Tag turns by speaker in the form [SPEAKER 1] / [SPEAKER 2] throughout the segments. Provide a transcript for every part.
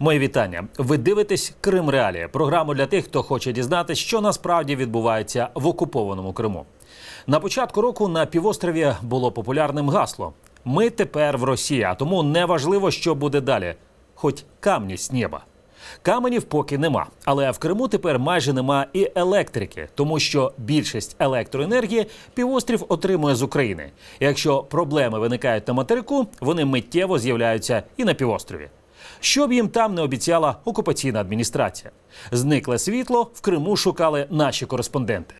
[SPEAKER 1] Мої вітання. Ви дивитесь Крим Реалії, програму для тих, хто хоче дізнатися, що насправді відбувається в окупованому Криму. На початку року на півострові було популярним гасло: Ми тепер в Росії, а тому не важливо, що буде далі, хоч камні з неба. Каменів поки нема, але в Криму тепер майже нема і електрики, тому що більшість електроенергії півострів отримує з України. Якщо проблеми виникають на материку, вони миттєво з'являються і на півострові. Що б їм там не обіцяла окупаційна адміністрація. Зникле світло в Криму шукали наші кореспонденти.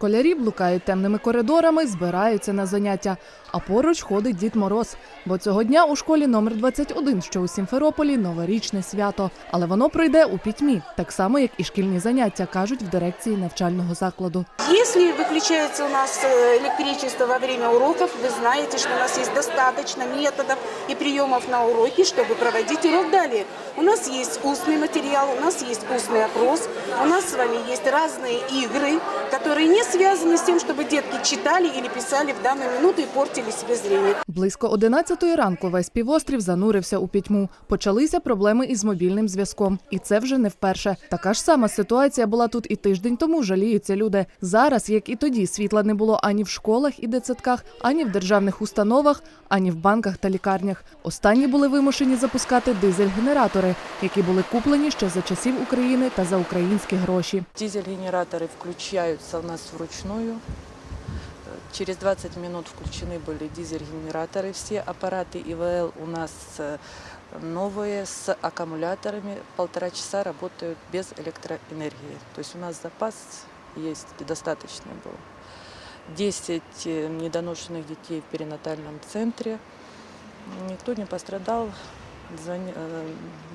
[SPEAKER 2] Школярі блукають темними коридорами, збираються на заняття. А поруч ходить Дід Мороз. Бо цього дня у школі номер 21, що у Сімферополі, новорічне свято. Але воно пройде у пітьмі, так само як і шкільні заняття, кажуть в дирекції навчального закладу.
[SPEAKER 3] Если выключается у нас э, электричество во время уроков, вы знаете, что у нас есть достаточно методов и приемов на уроке, чтобы проводить урок далее. У нас есть устный материал, у нас есть устный опрос, у нас с вами есть разные игры, которые не связаны с тем, чтобы детки читали или писали в данную минуту и портили себе зрение.
[SPEAKER 2] Близько 11 ранку весь півострів занурився у пітьму. Почалися проблеми із мобільним зв'язком. І це вже не вперше. Така ж сама ситуація була тут і тиждень тому, жаліються люди. Зараз, як і тоді, світла не було ані в школах і дитсадках, ані в державних установах, ані в банках та лікарнях. Останні були вимушені запускати дизель-генератори, які були куплені ще за часів України та за українські гроші.
[SPEAKER 4] Дизель-генераторы включаются у нас вручную. Через 20 минут включены были дизель-генераторы. Все аппараты ИВЛ у нас э, новые с аккумуляторами. Полтора часа работают без электроэнергии. То есть у нас запас есть достаточный был. 10 э, недоношенных детей в перинатальном центре. Никто не пострадал. Э,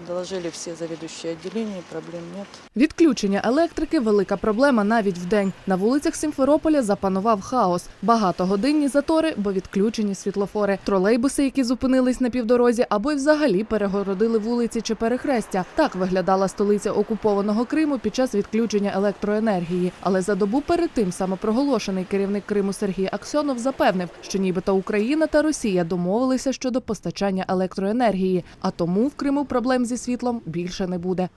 [SPEAKER 4] Доложили все заведующие отделения, проблем нет.
[SPEAKER 2] Відключення електрики велика проблема навіть вдень. На вулицях Сімферополя запанував хаос. Багатогодинні затори, бо відключені світлофори, тролейбуси, які зупинились на півдорозі, або й взагалі перегородили вулиці чи перехрестя. Так виглядала столиця окупованого Криму під час відключення електроенергії. Але за добу перед тим самопроголошений керівник Криму Сергій Аксьонов запевнив, що нібито Україна та Росія домовилися щодо постачання електроенергії, а тому в Криму проблем зі світлом більше не буде.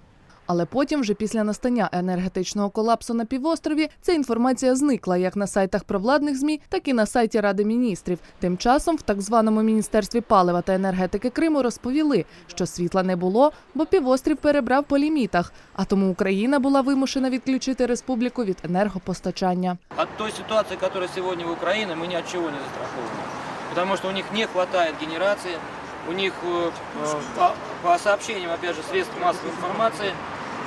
[SPEAKER 2] Але потім, вже після настання енергетичного колапсу на півострові, ця інформація зникла як на сайтах провладних змі, так і на сайті Ради міністрів. Тим часом в так званому міністерстві палива та енергетики Криму розповіли, що світла не було, бо півострів перебрав по лімітах. А тому Україна була вимушена відключити республіку від енергопостачання.
[SPEAKER 5] От той ситуации, которая сегодня в Украине, мы ни от чего не застрахованы. Потому что у них не хватает генерации, у них э, э, по, по сообщениям, опять же, средств массовой информации,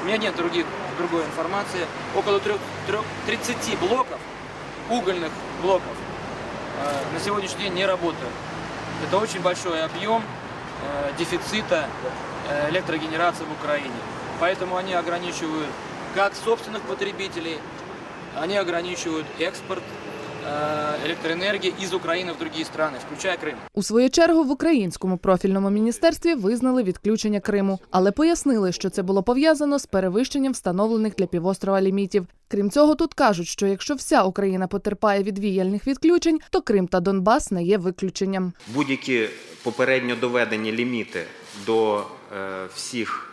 [SPEAKER 5] у меня нет других, другой информации, около трех, трех- 30 блоков, угольных блоков, э, на сегодняшний день не работают. Это очень большой объем дефицита электрогенерации в Украине. Поэтому они ограничивают как собственных потребителей, они ограничивают экспорт э, электроэнергии из Украины в другие страны, включая Крым.
[SPEAKER 2] У свою чергу в українському профільному міністерстві визнали відключення Криму, але пояснили, що це було пов'язано з перевищенням встановлених для півострова лімітів. Крім цього, тут кажуть, що якщо вся Україна потерпає від віяльних відключень, то Крим та Донбас не є виключенням.
[SPEAKER 6] будь-які попередньо доведені ліміти до е, всіх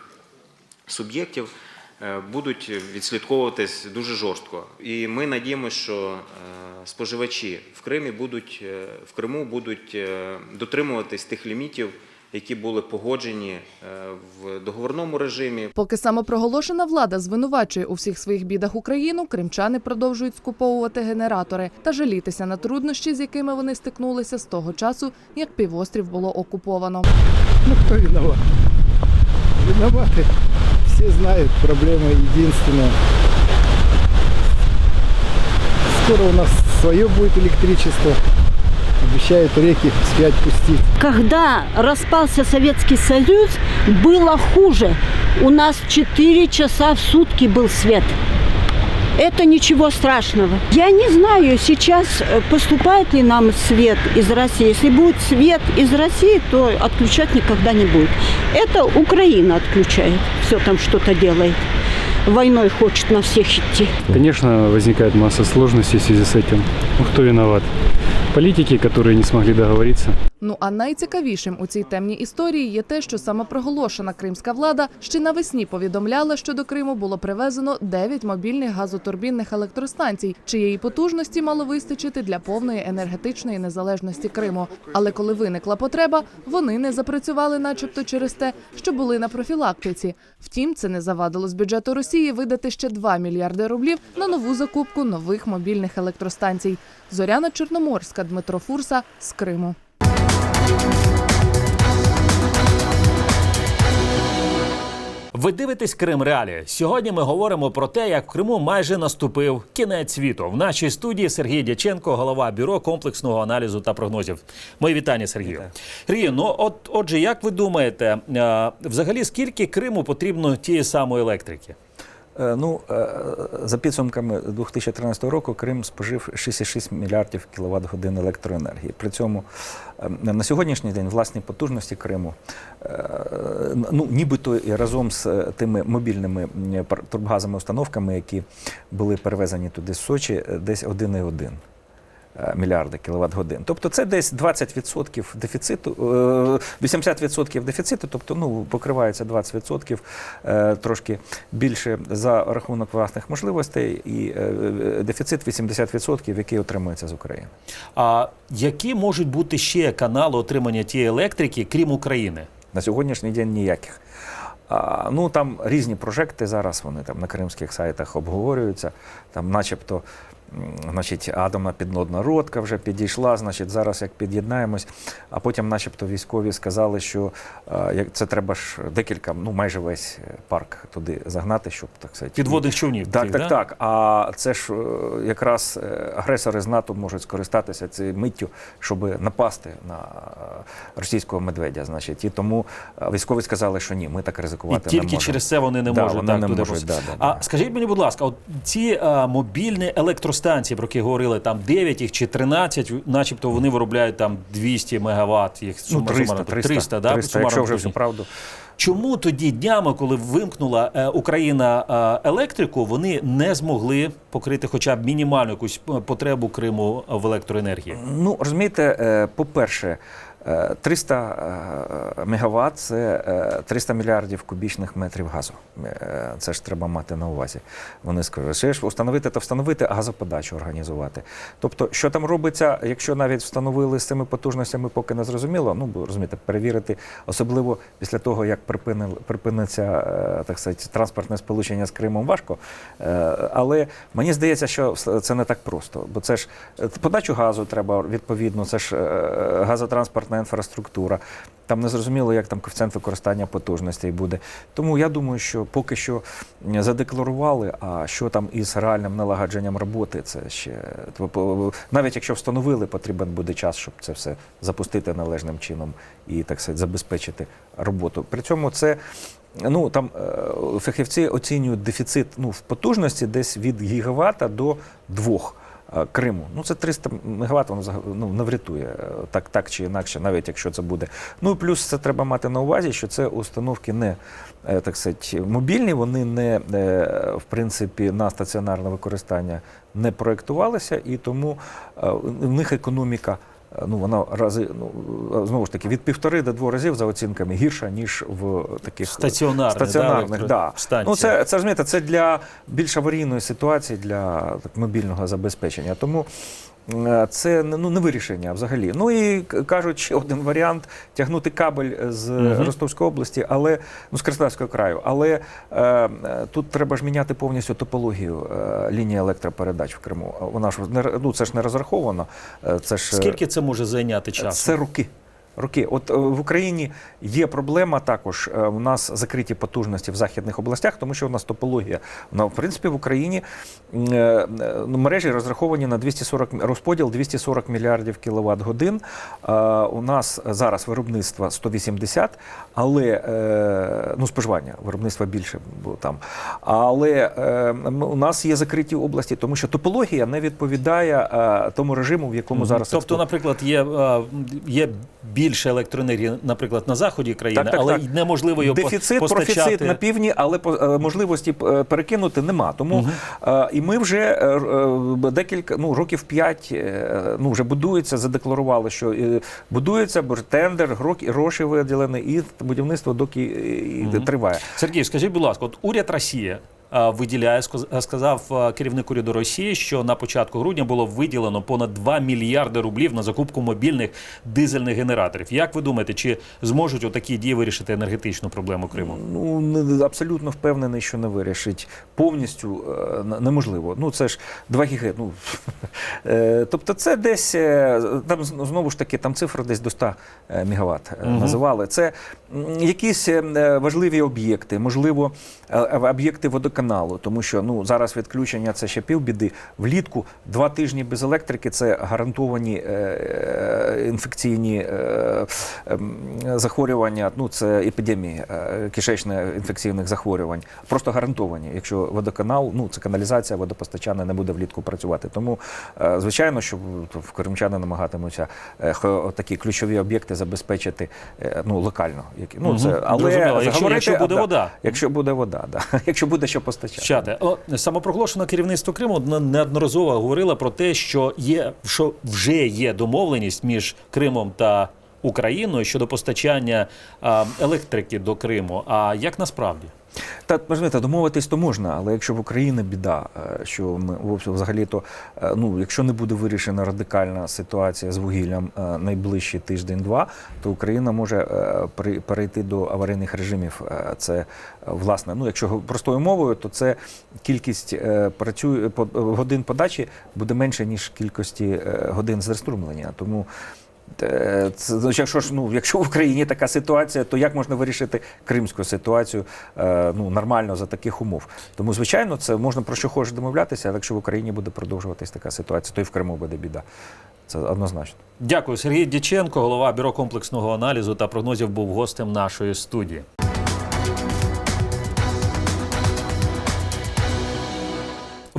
[SPEAKER 6] суб'єктів е, будуть відслідковуватись дуже жорстко. І ми надіємося, що е, споживачі в Кримі будуть е, в Криму будуть е, дотримуватись тих лімітів, які були погоджені е, в договорному режимі.
[SPEAKER 2] Поки самопроголошена влада звинувачує у всіх своїх бідах Україну, кримчани продовжують скуповувати генератори та жалітися на труднощі, з якими вони стикнулися з того часу, як півострів було окуповано.
[SPEAKER 7] Ну кто виноват? Виноваты. Все знают, проблема единственная. Скоро у нас свое будет электричество. Обещают реки вспять пустить.
[SPEAKER 8] Когда распался Советский Союз, было хуже. У нас 4 часа в сутки был свет. Это ничего страшного. Я не знаю сейчас, э, поступает ли нам свет из России. Если будет свет из России, то отключать никогда не будет. Это Украина отключает, все там что-то делает. войной хочет на всех идти.
[SPEAKER 9] Конечно, возникает масса сложностей в связи с этим. Ну, кто виноват? Политики, которые не смогли договориться.
[SPEAKER 2] Ну а найцікавішим у цій темній історії є те, що самопроголошена кримська влада ще навесні повідомляла, що до Криму було привезено 9 мобільних газотурбінних електростанцій, чиєї потужності мало вистачити для повної енергетичної незалежності Криму. Але коли виникла потреба, вони не запрацювали, начебто через те, що були на профілактиці. Втім, це не завадило з бюджету Росії видати ще 2 мільярди рублів на нову закупку нових мобільних електростанцій. Зоряна Чорноморська, Дмитро Фурса з Криму.
[SPEAKER 1] Ви дивитесь Крим Реалії. Сьогодні ми говоримо про те, як в Криму майже наступив кінець світу. В нашій студії Сергій Дяченко, голова бюро комплексного аналізу та прогнозів. Мої вітання, Сергію. Сергію, ну от отже, як ви думаєте, е, взагалі скільки Криму потрібно тієї самої електрики?
[SPEAKER 10] Е, Ну, е, за підсумками 2013 року Крим спожив 6,6 мільярдів кіловат годин електроенергії. При цьому е, на сьогоднішній день власні потужності Криму, е, ну, нібито і разом з тими мобільними м, турбогазовими установками, які були перевезені туди з Сочі, десь 1,1 е, мільярди кіловат годин. Тобто це десь 20% дефіциту, е, 80% дефіциту, тобто ну, покривається 20%, е, трошки більше за рахунок власних можливостей, і е, дефіцит 80%, який отримується з України.
[SPEAKER 1] А які можуть бути ще канали отримання тієї електрики, крім України?
[SPEAKER 10] На сьогоднішній день ніяких. А, ну там різні прожекти зараз, вони там на кримських сайтах обговорюються. Там, начебто, значить, атомна піднодна родка вже підійшла, значить, зараз як під'єднаємось. А потім, начебто, військові сказали, що як це треба ж декілька, ну майже весь е, парк туди загнати, щоб так сказати.
[SPEAKER 1] Підводних човнів.
[SPEAKER 10] Так,
[SPEAKER 1] таких,
[SPEAKER 10] так,
[SPEAKER 1] да?
[SPEAKER 10] так. А це ж е, якраз е, агресори з НАТО можуть скористатися цією миттю, щоб напасти на е, російського медведя. Значить, і тому е, військові сказали, що ні, ми так
[SPEAKER 1] І
[SPEAKER 10] ризикувати не
[SPEAKER 1] тільки
[SPEAKER 10] можемо.
[SPEAKER 1] через це вони не
[SPEAKER 10] Да,
[SPEAKER 1] можуть
[SPEAKER 10] вони
[SPEAKER 1] так
[SPEAKER 10] не
[SPEAKER 1] туди
[SPEAKER 10] можуть, да, да,
[SPEAKER 1] А
[SPEAKER 10] да.
[SPEAKER 1] скажіть мені, будь ласка, от ці а, мобільні електростанції, про які говорили, там 9 їх чи 13, начебто вони виробляють там 200 мегаватт, їх
[SPEAKER 10] Ну,
[SPEAKER 1] 300,
[SPEAKER 10] 300,
[SPEAKER 1] сумарно,
[SPEAKER 10] 300,
[SPEAKER 1] 300, да,
[SPEAKER 10] 300,
[SPEAKER 1] сумарно
[SPEAKER 10] якщо вже всю правду.
[SPEAKER 1] Чому тоді днями, коли вимкнула е, Україна е, електрику, вони не змогли покрити хоча б мінімальну якусь е, потребу Криму в електроенергії?
[SPEAKER 10] Ну, розумієте, е, по-перше, е, 300 е, мегаватт – це е, 300 мільярдів кубічних метрів газу. Е, Це ж треба мати на увазі. Вони скажуть, ще ж встановити та встановити, а газоподачу організувати. Тобто, що там робиться, якщо навіть встановили з цими потужностями, поки не зрозуміло, ну, розумієте, перевірити, особливо після того, як припинили, припиниться е, так сказати, транспортне сполучення з Кримом, важко. Е, Але мені здається, що це не так просто, бо це ж е, подачу газу треба відповідно, це ж е, газотранспортна інфраструктура. Там не зрозуміло, як там коефіцієнт використання потужностей буде. Тому я думаю, що поки що задекларували, а що там із реальним налагодженням роботи, це ще тобто, навіть якщо встановили, потрібен буде час, щоб це все запустити належним чином і так сказати, забезпечити роботу. При цьому це. Ну там е, фахівці оцінюють дефіцит ну, в потужності десь від гігавата до двох. Е, Криму. Ну це 300 мегаватт, воно ну, не врятує е, так, так чи інакше, навіть якщо це буде. Ну плюс це треба мати на увазі, що це установки не е, так сказати, мобільні, вони не в принципі на стаціонарне використання не проєктувалися, і тому в них економіка. Е, Ну, вона рази ну е, знову ж таки від півтори до двох разів за оцінками гірша ніж в таких
[SPEAKER 1] Стаціонарних,
[SPEAKER 10] стаціонарних
[SPEAKER 1] да,
[SPEAKER 10] да. Ну це це розумієте, це для більш аварійної ситуації для так, мобільного забезпечення. Тому це ну не вирішення взагалі. Ну і кажуть, ще один варіант тягнути кабель з
[SPEAKER 1] угу.
[SPEAKER 10] Ростовської області, але ну з Краснодарського краю. Але е, е, тут треба ж міняти повністю топологію е, лінії електропередач в Криму. Вона ж не ну це ж не розраховано. Е, Це ж е,
[SPEAKER 1] Скільки це може зайняти часу?
[SPEAKER 10] це роки. Роки, от е, в Україні є проблема також. е, У нас закриті потужності в західних областях, тому що у нас топологія. Вона, в принципі, в Україні е, ну, мережі розраховані на 240 розподіл 240 мільярдів кіловат годин. У нас зараз виробництво 180, але ну споживання виробництва більше було там. Але у нас є закриті області, тому що топологія не відповідає тому режиму, в якому зараз
[SPEAKER 1] Тобто,
[SPEAKER 10] експлуатується.
[SPEAKER 1] наприклад, є, є більш більше електроенергії, наприклад, на заході країни,
[SPEAKER 10] Так, так,
[SPEAKER 1] але
[SPEAKER 10] так.
[SPEAKER 1] неможливо його
[SPEAKER 10] Дефіцит,
[SPEAKER 1] постачати.
[SPEAKER 10] профіцит на півдні, але е, можливості е, перекинути нема. Тому е, і ми вже декілька ну років п'ять ну вже будується, задекларували, що будується тендер, гроші виділені, і будівництво доки і триває.
[SPEAKER 1] Сергій, скажіть, будь ласка, от уряд Росії а, виділяє, сказав керівник уряду Росії, що на початку грудня було виділено понад 2 мільярди рублів на закупку мобільних дизельних генераторів. Як ви думаєте, чи зможуть отакі дії вирішити енергетичну проблему Криму?
[SPEAKER 10] Ну абсолютно впевнений, що не вирішить повністю е, неможливо. Ну це ж 2 ГГ. Ну е, тобто, це десь е, там знову ж таки там цифра десь до 100 мегаватт е, називали. Це якісь е, важливі об'єкти, можливо, е, об'єкти водоканалу, тому що ну зараз відключення це ще півбіди. Влітку два тижні без електрики це гарантовані е, е, інфекційні е, ем, захворювання. Ну це епідемії е, кишечно-інфекційних захворювань. Просто гарантовані. Якщо водоканал, ну це каналізація, водопостачання не буде влітку працювати. Тому е, звичайно, що в- в кримчани намагатимуться е, такі ключові об'єкти забезпечити е, ну локально. Які ну це але
[SPEAKER 1] Якщо- якщо буде вода.
[SPEAKER 10] Якщо буде вода, да. якщо буде що постачати.
[SPEAKER 1] Самопроголошено керівництво Криму не- неодноразово говорило про те, що є що вже є домовленість між Кримом та Україною щодо постачання електрики до Криму. А як насправді?
[SPEAKER 10] Та розумієте, домовитись то можна, але якщо в Україні біда, е, що ми взагалі то е, ну якщо не буде вирішена радикальна ситуація з вугіллям е, найближчий тиждень-два, то Україна може перейти до аварійних режимів. Це власне, ну якщо простою мовою, то це кількість працює годин подачі буде менше ніж кількості годин знеструмлення. Тому Це, ну, якщо ж ну, якщо в Україні така ситуація, то як можна вирішити кримську ситуацію е, ну, нормально за таких умов? Тому, звичайно, це можна про що хочеш домовлятися, але якщо в Україні буде продовжуватись така ситуація, то і в Криму буде біда. Це однозначно.
[SPEAKER 1] Дякую, Сергій Діченко, голова бюро комплексного аналізу та прогнозів, був гостем нашої студії.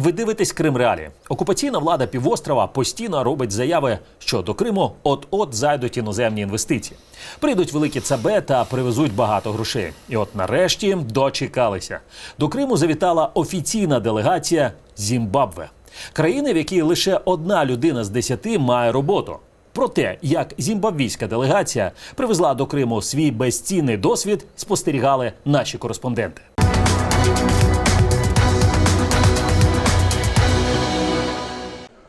[SPEAKER 1] Ви дивитесь Крим Реалі. Окупаційна влада півострова постійно робить заяви, що до Криму от-от зайдуть іноземні інвестиції. Прийдуть великі ЦБ та привезуть багато грошей. І от нарешті дочекалися. До Криму завітала офіційна делегація Зімбабве, країни, в якій лише одна людина з десяти має роботу. Про те, як зімбабвійська делегація привезла до Криму свій безцінний досвід, спостерігали наші кореспонденти.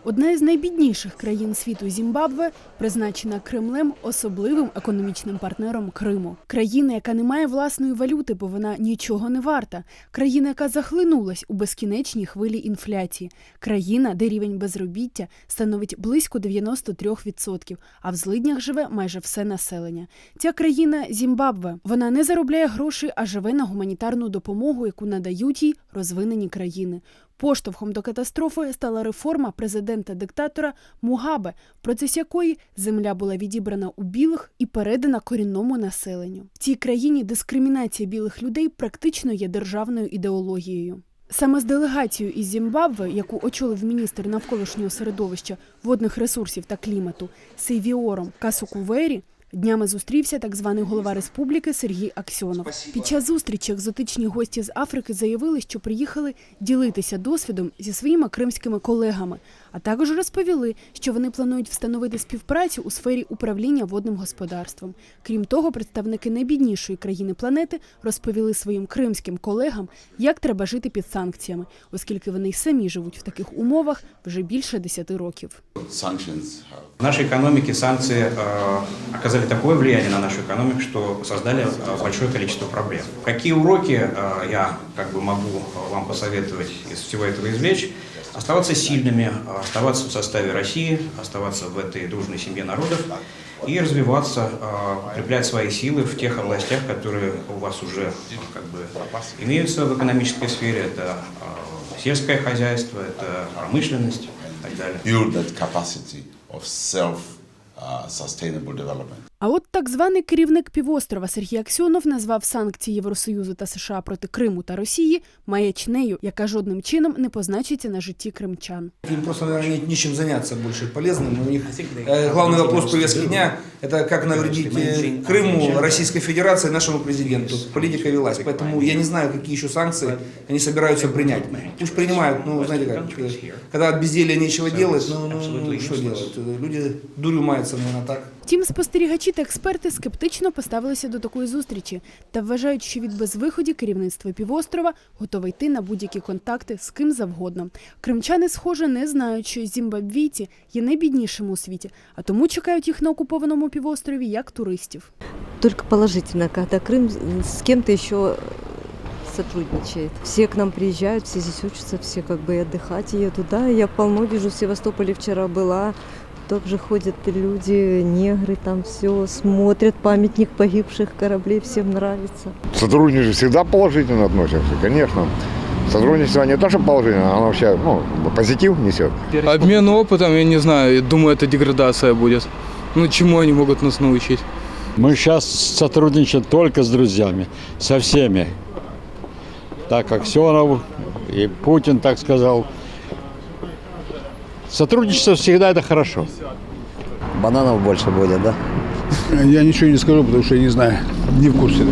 [SPEAKER 11] Одна із найбідніших країн світу Зімбабве призначена Кремлем особливим економічним партнером Криму. Країна, яка не має власної валюти, бо вона нічого не варта. Країна, яка захлинулась у безкінечній хвилі інфляції. Країна, де рівень безробіття становить близько 93%, а в злиднях живе майже все населення. Ця країна Зімбабве. Вона не заробляє грошей, а живе на гуманітарну допомогу, яку надають їй розвинені країни. Поштовхом до катастрофи стала реформа президента-диктатора Мугабе, в процесі якої земля була відібрана у білих і передана корінному населенню. В цій країні дискримінація білих людей практично є державною ідеологією. Саме з делегацією із Зімбабве, яку очолив міністр навколишнього середовища, водних ресурсів та клімату Сейвіором Касукувері, Днями зустрівся так званий голова республіки Сергій Аксьонов. Під час зустрічі екзотичні гості з Африки заявили, що приїхали ділитися досвідом зі своїми кримськими колегами, а також розповіли, що вони планують встановити співпрацю у сфері управління водним господарством. Крім того, представники найбіднішої країни планети розповіли своїм кримським колегам, як треба жити під санкціями, оскільки вони й самі живуть в таких умовах вже більше 10 років.
[SPEAKER 12] В нашей экономике санкции э, оказали такое влияние на нашу экономику, что создали э, большое количество проблем. Какие уроки э, я как бы могу э, вам посоветовать из всего этого извлечь? Оставаться сильными, оставаться в составе России, оставаться в этой дружной семье народов и развиваться, укреплять свои силы в тех областях, которые у вас уже как бы имеются в экономической сфере. Это сельское хозяйство, это промышленность и так далее.
[SPEAKER 13] build that capacity of self uh, sustainable development.
[SPEAKER 11] А от так званий керівник півострова Сергій Аксьонов назвав санкції Євросоюзу та США проти Криму та Росії маячнею, яка жодним чином не позначиться на житті кримчан.
[SPEAKER 13] Им просто, наверное, нет нечем заняться больше полезным. У них э, главный вопрос повестки дня – это как навредить э, Крыму, Российской Федерации, нашему президенту. Политика велась. Поэтому я не знаю, какие еще санкции они собираются принять. Пусть принимают, ну, знаете как, э, когда от безделия нечего делать, ну, ну, ну, что делать? Люди дурью маются, наверное, так.
[SPEAKER 11] Втім, спостерігачі та експерти скептично поставилися до такої зустрічі та вважають, що від безвиході керівництво півострова готове йти на будь-які контакти з ким завгодно. Кримчани, схоже, не знають, що зімбабвійці є найбіднішими у світі, а тому чекають їх на окупованому півострові як туристів.
[SPEAKER 14] Только положительно, когда Крым с кем-то еще сотрудничает. Все к нам приезжают, все здесь учатся, все как бы и отдыхать едут. Да, я полно вижу, в Севастополе вчера была, также ходят люди, негры там все смотрят, памятник погибших кораблей, всем нравится.
[SPEAKER 15] Сотрудничество всегда положительно относимся, конечно. Сотрудничество не то, что положительно, оно вообще ну, позитив несет.
[SPEAKER 16] Обмен опытом, я не знаю, думаю, это деградация будет. Ну, чему они могут нас научить?
[SPEAKER 17] Мы сейчас сотрудничаем только с друзьями, со всеми. Так Аксенов и Путин так сказал. Сотрудничество всегда это хорошо.
[SPEAKER 10] Бананов больше будет, да?
[SPEAKER 7] Я ничего не скажу, потому что я не знаю, не в курсе.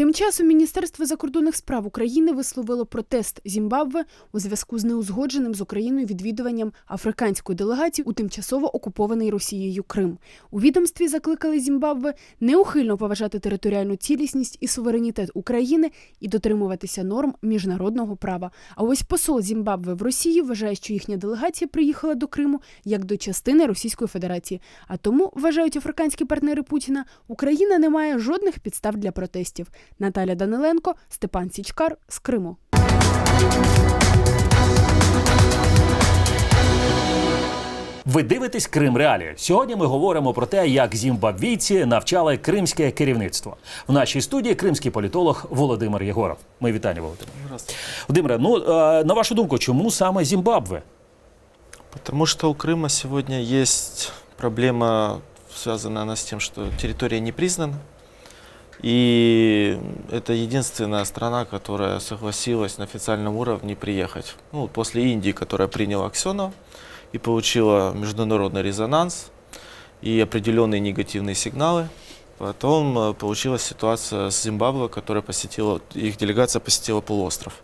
[SPEAKER 11] Тим часом Міністерство закордонних справ України висловило протест Зімбабве у зв'язку з неузгодженим з Україною відвідуванням африканської делегації у тимчасово окупований Росією Крим. У відомстві закликали Зімбабве неухильно поважати територіальну цілісність і суверенітет України і дотримуватися норм міжнародного права. А ось посол Зімбабве в Росії вважає, що їхня делегація приїхала до Криму як до частини Російської Федерації. А тому вважають африканські партнери Путіна, Україна не має жодних підстав для протестів. Наталя Даниленко, Степан Січкар з Криму.
[SPEAKER 1] Ви дивитесь Крим Реалії. Сьогодні ми говоримо про те, як зімбабвійці навчали кримське керівництво. В нашій студії кримський політолог Володимир Єгоров. Ми вітання, Володимир. Володимире, ну е, на вашу думку, чому саме Зімбабве?
[SPEAKER 18] Потому что у Крыма сегодня есть проблема, связанная она с тем, что территория не признана. И это единственная страна, которая согласилась на официальном уровне приехать. Ну, после Индии, которая приняла Аксенова и получила международный резонанс и определенные негативные сигналы. Потом э, получилась ситуация с Зимбабве, которая посетила, их делегация посетила полуостров.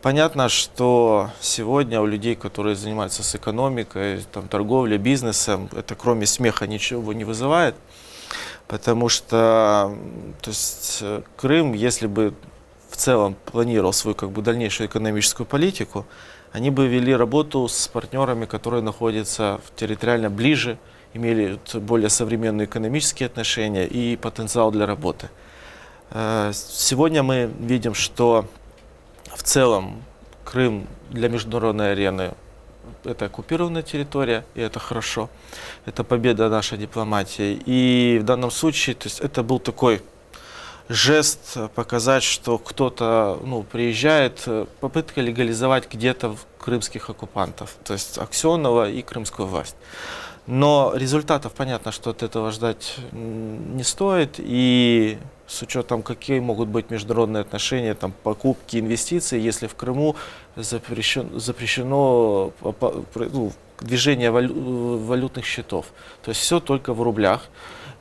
[SPEAKER 18] Понятно, что сегодня у людей, которые занимаются с экономикой, там, торговлей, бизнесом, это кроме смеха ничего не вызывает. Потому что то есть, э, Крым, если бы в целом планировал свою как бы, дальнейшую экономическую политику, они бы вели работу с партнерами, которые находятся территориально ближе, имели более современные экономические отношения и потенциал для работы. Э, Сегодня мы видим, что в целом Крым для международной арены это оккупированная территория, и это хорошо. Это победа нашей дипломатии. И в данном случае то есть это был такой жест показать, что кто-то ну, приезжает, э, попытка легализовать где-то крымских оккупантов, то есть Аксенова и крымскую власть. Но результатов понятно, что от этого ждать не стоит. И с учетом, какие могут быть международные отношения, там, покупки, инвестиции, если в Крыму запрещен- запрещено ну, движение валю- валютных счетов. То есть все только в рублях.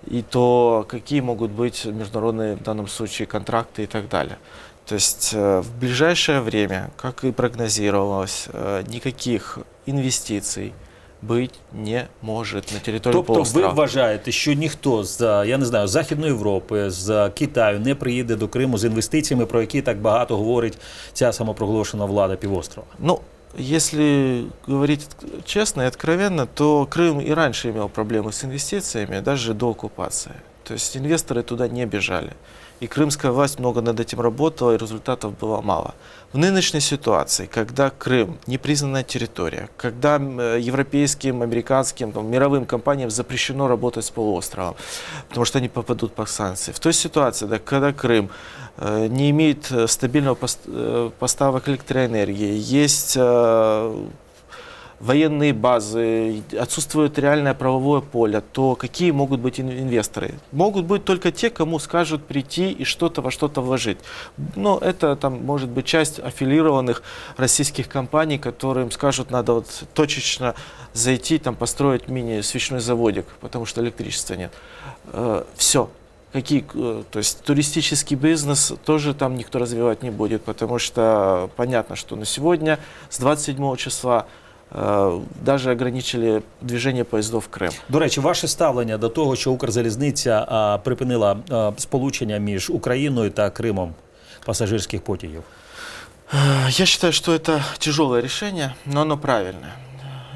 [SPEAKER 18] И то какие могут быть международные в данном случае контракты и так далее. То есть э, в ближайшее время, как и прогнозировалось, э, никаких инвестиций быть не может на территории
[SPEAKER 1] Тобто, ви
[SPEAKER 18] полуострова.
[SPEAKER 1] вважаєте, що ніхто з я не знаю Західної Європи, з Китаю не приїде до Криму з інвестиціями, про які так багато говорить ця самопроголошена влада півострова?
[SPEAKER 18] Ну, если говорить честно и откровенно, то Крым и раньше имел проблемы с инвестициями, даже до оккупации. То есть инвесторы туда не бежали. И крымская власть много над этим работала, и результатов было мало. В нынешней ситуации, когда Крым непризнанная территория, когда м, э, европейским, американским, там, мировым компаниям запрещено работать с полуостровом, потому что они попадут под санкции. В той ситуации, да, когда Крым э, не имеет э, стабильного пост- э, поставок электроэнергии, есть э, военные базы, отсутствует реальное правовое поле, то какие могут быть ин- инвесторы? Могут быть только те, кому скажут прийти и что-то во что-то вложить. Но это там может быть часть аффилированных российских компаний, которым скажут, надо вот точечно зайти, там построить мини-свечной заводик, потому что электричества нет. Все. Какие, э, то есть туристический бизнес тоже там никто развивать не будет, потому что понятно, что на сегодня с 27 числа э, даже ограничили движение поездов в Крым.
[SPEAKER 1] До речі, ваше ставлення до того, що Укрзалізниця а, припинила а, сполучення між Україною та Кримом пасажирських потягів.
[SPEAKER 18] Э, Я считаю, что это тяжелое решение, но оно правильное.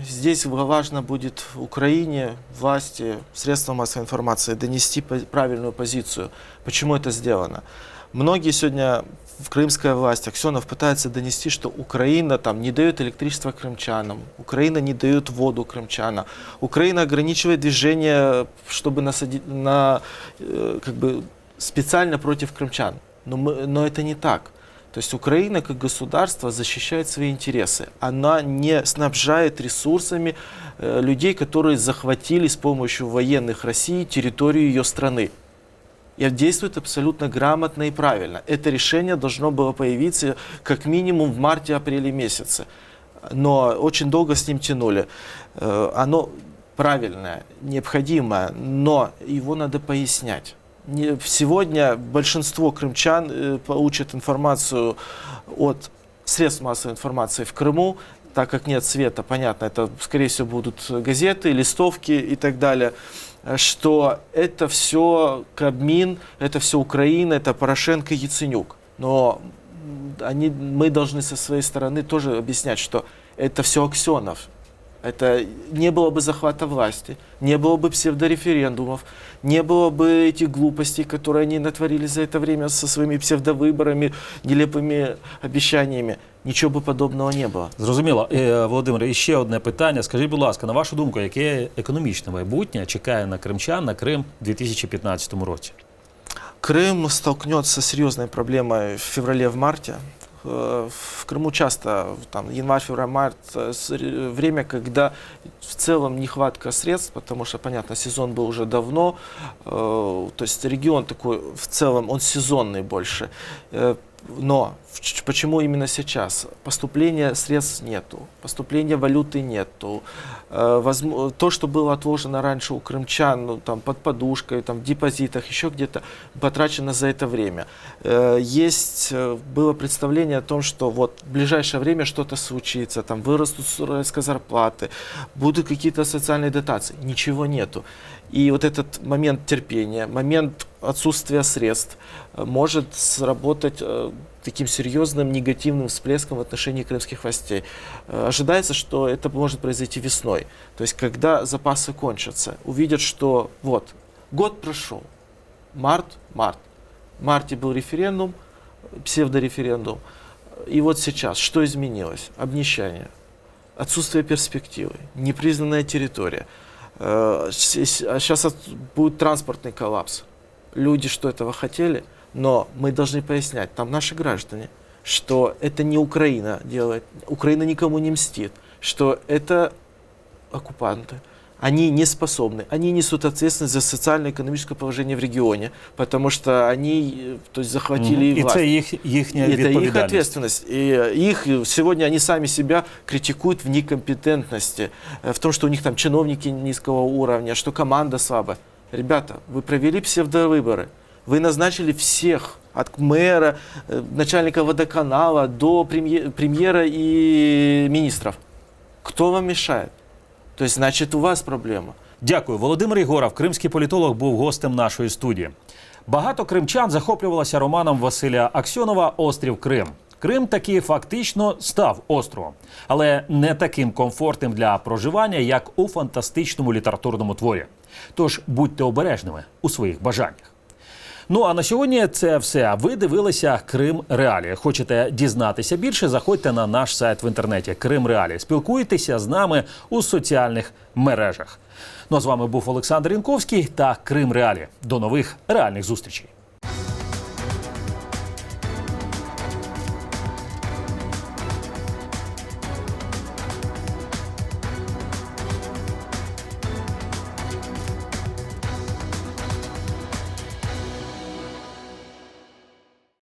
[SPEAKER 18] Здесь важно будет Украине, власти, средствам массовой информации донести по- правильную позицию, почему это сделано. Многие сегодня в крымская власть, Аксенов пытается донести, что Украина там не дает электричество крымчанам, Украина не дает воду крымчанам, Украина ограничивает движение, чтобы насадить на, э, как бы специально против крымчан. Но, мы, но это не так. То есть Украина как государство защищает свои интересы. Она не снабжает ресурсами э, людей, которые захватили с помощью военных России территорию ее страны. И действует абсолютно грамотно и правильно. Это решение должно было появиться как минимум в марте-апреле месяце. Но очень долго с ним тянули. Э, Оно правильное, необходимое, но его надо пояснять. Сегодня большинство крымчан э, получат информацию от средств массовой информации в Крыму, так как нет света, понятно, это, скорее всего, будут газеты, листовки и так далее, что это все Кабмин, это все Украина, это Порошенко, Яценюк. Но м, они, мы должны со своей стороны тоже объяснять, что это все Аксенов. Это не было бы захвата власти, не было бы псевдореферендумов, не было бы этих глупостей, которые они натворили за это время со своими псевдовыборами, нелепыми обещаниями. Ничего бы подобного не было.
[SPEAKER 1] Зрозуміло. Е, Володимире, і ще одне питання. Скажіть, будь ласка, на вашу думку, яке економічне майбутнє чекає на кримчан на Крим у 2015 році?
[SPEAKER 18] Крым столкнется с серьезной проблемой в феврале, в марте. Э, В Крыму часто там, январь, февраль, март э, с- ре- время, когда в целом нехватка средств, потому что, понятно, сезон был уже давно, э, то есть регион такой в целом, он сезонный больше. Э, Но в ч- почему именно сейчас? Поступления средств нету, поступления валюты нету. Э, возм- То, что было отложено раньше у крымчан, ну, там, под подушкой, там, в депозитах, еще где-то, потрачено за это время. Э, Есть, э, было представление о том, что вот в ближайшее время что-то случится, там, вырастут с- резко зарплаты, будут какие-то социальные дотации. Ничего нету. И вот этот момент терпения, момент отсутствия средств э, может сработать э, таким серьезным негативным всплеском в отношении крымских властей. Э, Ожидается, что это может произойти весной. То есть, когда запасы кончатся, увидят, что вот, год прошел, март, март. В марте был референдум, псевдореферендум. И вот сейчас, что изменилось? Обнищание, отсутствие перспективы, непризнанная территория. Сейчас будет транспортный коллапс. Люди что этого хотели, но мы должны пояснять, там наши граждане, что это не Украина делает, Украина никому не мстит, что это оккупанты. Они не способны, они несут ответственность за социально-экономическое положение в регионе, потому что они э, то есть, захватили
[SPEAKER 1] Мгм. І
[SPEAKER 18] власть.
[SPEAKER 1] це їх, їхня
[SPEAKER 18] И это их
[SPEAKER 1] відповідальність.
[SPEAKER 18] ответственность. И э, их э, сегодня они сами себя критикуют в некомпетентности, э, в том, что у них там чиновники низкого уровня, что команда слабая. Ребята, вы провели псевдовыборы, вы назначили всех, от мэра, э, начальника водоканала до премье- премьера и министров. Кто вам мешает? То есть, значит, у вас проблема.
[SPEAKER 1] Дякую. Володимир Єгоров, кримський політолог, був гостем нашої студії. Багато кримчан захоплювалося романом Василя Аксьонова Острів Крим. Крим таки фактично став островом, але не таким комфортним для проживання, як у фантастичному літературному творі. Тож будьте обережними у своїх бажаннях. Ну а на сьогодні це все. Ви дивилися Крим Реалі. Хочете дізнатися більше? Заходьте на наш сайт в інтернеті Крим Реалі. Спілкуйтеся з нами у соціальних мережах. Ну а з вами був Олександр Інковський та Крим Реалі. До нових реальних зустрічей.